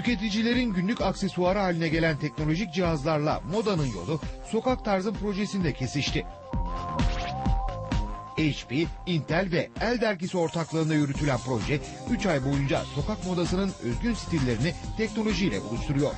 Tüketicilerin günlük aksesuarı haline gelen teknolojik cihazlarla modanın yolu sokak tarzın projesinde kesişti. HP, Intel ve El dergisi ortaklığında yürütülen proje 3 ay boyunca sokak modasının özgün stillerini teknolojiyle buluşturuyor.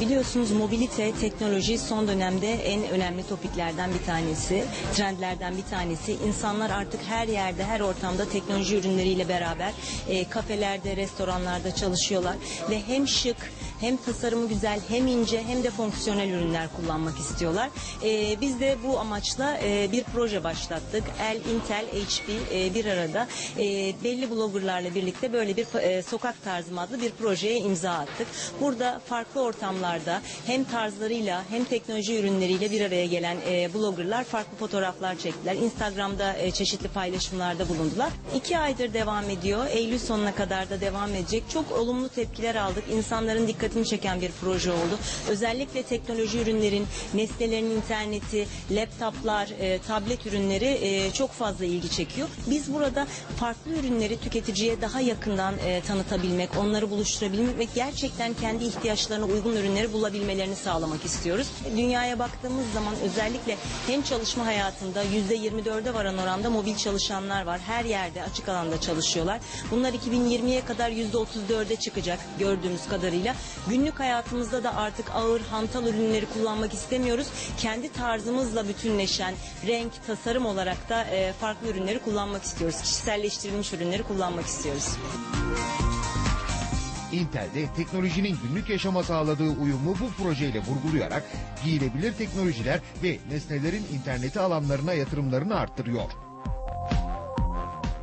Biliyorsunuz mobilite, teknoloji son dönemde en önemli topiklerden bir tanesi, trendlerden bir tanesi. İnsanlar artık her yerde, her ortamda teknoloji ürünleriyle beraber e, kafelerde, restoranlarda çalışıyorlar ve hem şık, hem tasarımı güzel, hem ince, hem de fonksiyonel ürünler kullanmak istiyorlar. E, biz de bu amaçla e, bir proje başlattık. El, Intel, HP e, bir arada e, belli bloggerlarla birlikte böyle bir e, sokak tarzım adlı bir projeye imza attık. Burada farklı ortamlarda hem tarzlarıyla hem teknoloji ürünleriyle bir araya gelen e, bloggerlar farklı fotoğraflar çektiler. Instagram'da e, çeşitli paylaşımlarda bulundular. İki aydır devam ediyor. Eylül sonuna kadar da devam edecek. Çok olumlu tepkiler aldık. İnsanların dikkatini çeken bir proje oldu. Özellikle teknoloji ürünlerin, nesnelerin interneti, laptoplar, e, tablet ürünleri e, çok fazla ilgi çekiyor. Biz burada farklı ürünleri tüketiciye daha yakından e, tanıtabilmek, onları buluşturabilmek ve gerçekten kendi ihtiyaçlarına uygun ürünleri bulabilmelerini sağlamak istiyoruz. Dünyaya baktığımız zaman özellikle hem çalışma hayatında %24'e varan oranda mobil çalışanlar var. Her yerde açık alanda çalışıyorlar. Bunlar 2020'ye kadar %34'e çıkacak gördüğümüz kadarıyla. Günlük hayatımızda da artık ağır hantal ürünleri kullanmak istemiyoruz. Kendi tarzımızla bütünleşen renk, tasarım olarak da e, farklı ürünleri kullanmak istiyoruz. Kişiselleştirilmiş ürünleri kullanmak istiyoruz. Intel'de teknolojinin günlük yaşama sağladığı uyumu bu projeyle vurgulayarak giyilebilir teknolojiler ve nesnelerin interneti alanlarına yatırımlarını arttırıyor.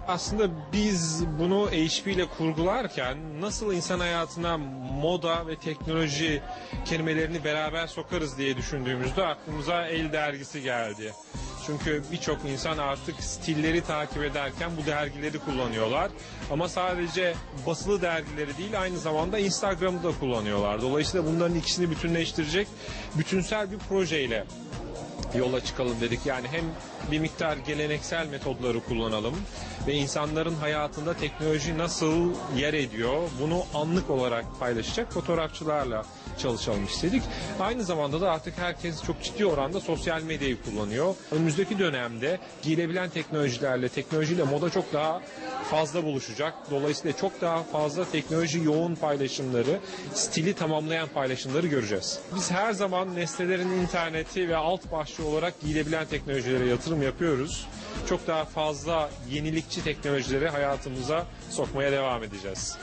Aslında biz bunu HP ile kurgularken nasıl insan hayatına moda ve teknoloji kelimelerini beraber sokarız diye düşündüğümüzde aklımıza El dergisi geldi. Çünkü birçok insan artık stilleri takip ederken bu dergileri kullanıyorlar. Ama sadece basılı dergileri değil aynı zamanda Instagram'ı da kullanıyorlar. Dolayısıyla bunların ikisini bütünleştirecek bütünsel bir projeyle yola çıkalım dedik. Yani hem bir miktar geleneksel metodları kullanalım ve insanların hayatında teknoloji nasıl yer ediyor bunu anlık olarak paylaşacak fotoğrafçılarla çalışalım istedik. Aynı zamanda da artık herkes çok ciddi oranda sosyal medyayı kullanıyor. Önümüzdeki dönemde giyilebilen teknolojilerle, teknolojiyle moda çok daha fazla buluşacak. Dolayısıyla çok daha fazla teknoloji yoğun paylaşımları, stili tamamlayan paylaşımları göreceğiz. Biz her zaman nesnelerin interneti ve alt başlığı olarak giyilebilen teknolojilere yatırım yapıyoruz. Çok daha fazla yenilikçi teknolojileri hayatımıza sokmaya devam edeceğiz.